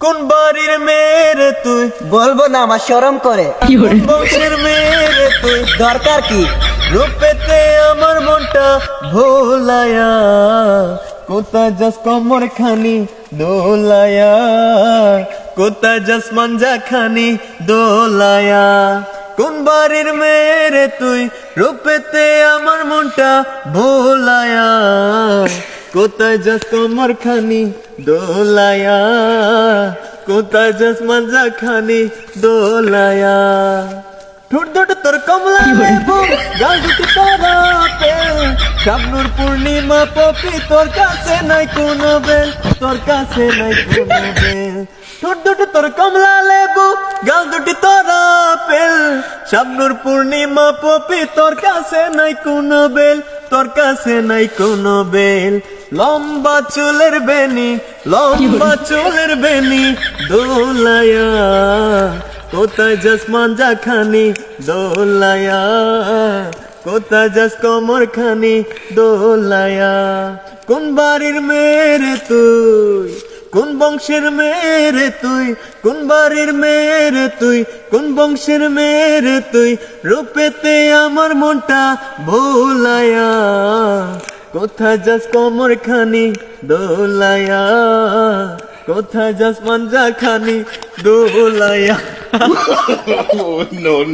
কোন বাড়ির মেয়েরে তুই? বলব না আমার শরম করে। কোন বংশের মেয়েরে তুই? দরকার কি? রূপেতে আমার মনটা ভোলায়া। কোথায় যাস কমর খানি? দোলায়া। কোথায় যাস মাঞ্জা খানি? দোলায়া। কোন বাড়ির মেয়েরে তুই? রূপেতে আমার মনটা ভোলায়া। কোথায় যাস কমর খানি? দোলায়া। কোথায় যাস মাঞ্জা খানি? দোলায়া। ঠোঁট দুটো তোর কমলা লেবু গাল দুটো তোর আপেল শাবনুর পূর্ণিমা পপি তোর কাছে নাই কোনো বেল তোর কাছে নাই কোনো বেল। ঠোঁট দুটো তোর কমলা লেবু গাল দুটি তোর আপেল শাবনুর পূর্ণিমা পপি তোর কাছে নাই কোনো বেল তোর কাছে নাই কোনো বেল। লম্বা চুলের বেনি লম্বা চুলের বেনি দোলায়া। কোথায় যাস মাঞ্জা খানি দোলায়া? কোথায় যাস কমর খানি দোলায়া? কোন বাড়ির মেয়ের তুই কোন বংশের মেয়েরে তুই? কোন বাড়ির মেয়েরে তুই? কোন বংশের মেয়েরে তুই? রূপেতে আমার মনটা ভোলায়া। কোথায় যাস কমর খানি দোলায়া। কোথায় যাস মাঞ্জা খানি দোলায়া no,